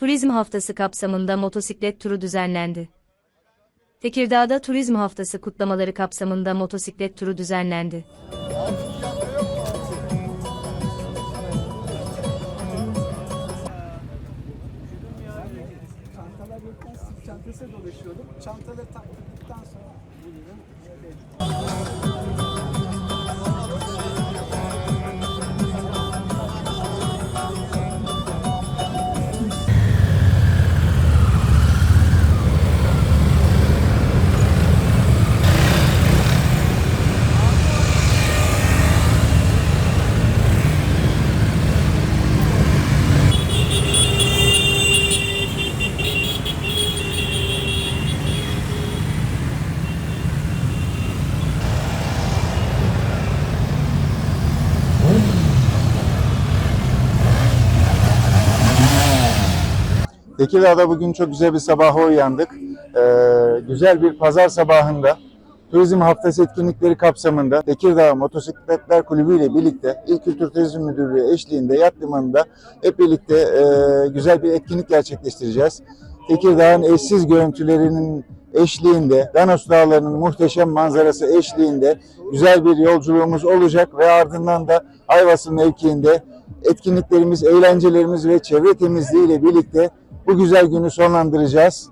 Turizm Haftası kapsamında motosiklet turu düzenlendi. Tekirdağ'da Turizm Haftası kutlamaları kapsamında motosiklet turu düzenlendi. Çantaları taktırdıktan sonra Tekirdağ'da bugün çok güzel bir sabaha uyandık. Ee, güzel bir pazar sabahında Turizm Haftası etkinlikleri kapsamında Tekirdağ Motosikletler Kulübü ile birlikte İl Kültür Turizm Müdürlüğü eşliğinde yat limanında hep birlikte e, güzel bir etkinlik gerçekleştireceğiz. Tekirdağ'ın eşsiz görüntülerinin eşliğinde, Danos Dağları'nın muhteşem manzarası eşliğinde güzel bir yolculuğumuz olacak ve ardından da Ayvasıl mevkiinde etkinliklerimiz, eğlencelerimiz ve çevre temizliği ile birlikte bu güzel günü sonlandıracağız.